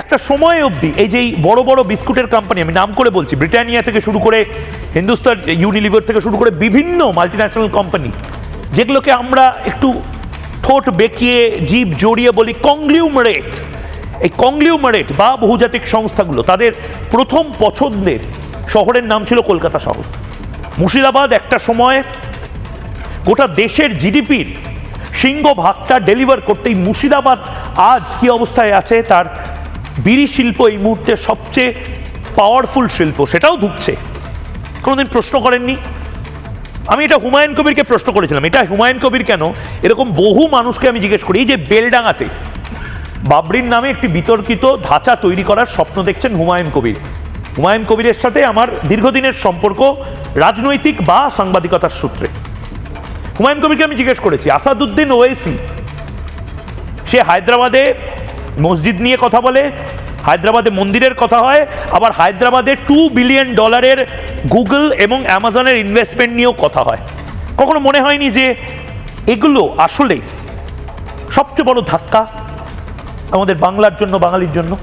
একটা সময় অবধি, এই যে বড় বড় বিস্কুটের কোম্পানি আমি নাম করে বলছি, ব্রিটানিয়া থেকে শুরু করে হিন্দুস্তান ইউনিলিভার থেকে শুরু করে বিভিন্ন মাল্টিন্যাশনাল কোম্পানি যেগুলোকে আমরা একটু ঠোঁট বেঁকিয়ে, জীব জড়িয়ে বলি কংগ্লিউমারেট এই কংগ্লিউমারেট বা বহুজাতিক সংস্থাগুলো, তাদের প্রথম পছন্দের শহরের নাম ছিল কলকাতা শহর। মুর্শিদাবাদ একটা সময় গোটা দেশের জিডিপির সিংহভাগটা ডেলিভার করতে এই মুর্শিদাবাদ আজ কি অবস্থায় আছে, তার বিড়ি শিল্প এই মুহূর্তে সবচেয়ে পাওয়ারফুল শিল্প, সেটাও ধুকছে। কোনোদিন প্রশ্ন করেননি। আমি এটা হুমায়ুন কবিরকে প্রশ্ন করেছিলাম। এটা হুমায়ুন কবির কেন? এরকম বহু মানুষকে আমি জিজ্ঞেস করি, এই যে বেলডাঙাতে বাবরির নামে একটি বিতর্কিত ধাঁচা তৈরি করার স্বপ্ন দেখছেন হুমায়ুন কবির। হুমায়ুন কবিরের সাথে আমার দীর্ঘদিনের সম্পর্ক রাজনৈতিক বা সাংবাদিকতার সূত্রে। হুমায়ুন কবিরকে আমি জিজ্ঞেস করেছি, আসাদুদ্দিন ওয়েসি, সে হায়দ্রাবাদে মসজিদ নিয়ে কথা বলে, হায়দ্রাবাদে মন্দিরের কথা হয়, আবার হায়দ্রাবাদে টু বিলিয়ন ডলারের গুগল এবং অ্যামাজনের ইনভেস্টমেন্ট নিয়েও কথা হয়। কখনো মনে হয়নি যে এগুলো আসলে সবচেয়ে বড় ধাক্কা আমাদের বাংলার জন্য, বাঙালির জন্য?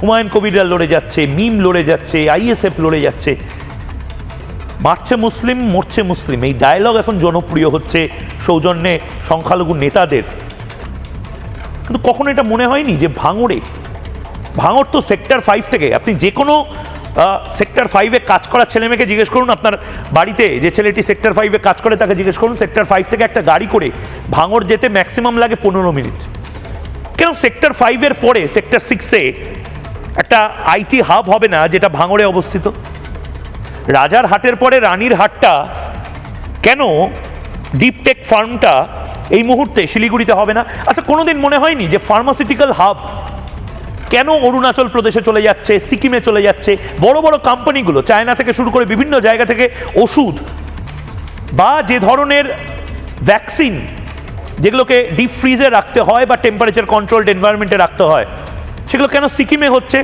হুমায়ুন কবিররা লড়ে যাচ্ছে, মিম লড়ে যাচ্ছে আইএসএফ লড়ে যাচ্ছে। মারছে মুসলিম, মরছে মুসলিম। এই ডায়লগ এখন জনপ্রিয় হচ্ছে সৌজন্যে সংখ্যালঘু নেতাদের। কিন্তু কখনো এটা মনে হয়নি যে ভাঙড়ে, ভাঙড় তো সেক্টর ফাইভ থেকে। আপনি যে কোনো সেক্টর ফাইভে কাজ করা ছেলে মেয়েকে জিজ্ঞেস করুন, আপনার বাড়িতে যে ছেলেটি সেক্টর ফাইভে কাজ করে তাকে জিজ্ঞেস করুন সেক্টর ফাইভ থেকে একটা গাড়ি করে ভাঙড় যেতে ম্যাক্সিমাম লাগে পনেরো মিনিট। কেন সেক্টর ফাইভের পরে সেক্টর সিক্সে একটা আইটি হাব হবে না যেটা ভাঙড়ে অবস্থিত? রাজার হাটের পরে রানীর হাটটা কেন ডিপটেক ফার্মটা এই মুহূর্তে শিলিগুড়িতে হবে না। আচ্ছা কোনোদিন মনে হয়নি যে ফার্মাসিউটিক্যাল হাব কেন অরুণাচল প্রদেশে চলে যাচ্ছে, সিকিমে চলে যাচ্ছে? বড় বড় কোম্পানিগুলো চায়না থেকে শুরু করে বিভিন্ন জায়গা থেকে ওষুধ বা যে ধরনের ভ্যাকসিন যেগুলোকে ডিপ ফ্রিজে রাখতে হয় বা টেম্পারেচার কন্ট্রোলড এনভায়রনমেন্টে রাখতে হয়, সেগুলো কেন সিকিমে হচ্ছে?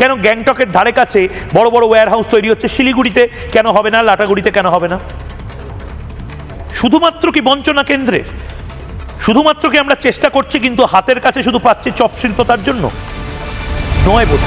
কেন গ্যাংটকের ধারে কাছে বড় বড় ওয়্যার হাউস তৈরি হচ্ছে? শিলিগুড়িতে কেন হবে না? লাটাগুড়িতে কেন হবে না? শুধুমাত্র কি বঞ্চনা কেন্দ্রে? শুধুমাত্র কি আমরা চেষ্টা করছি কিন্তু হাতের কাছে শুধু পাচ্ছি চপ শিল্প তার জন্য নয় বোধ।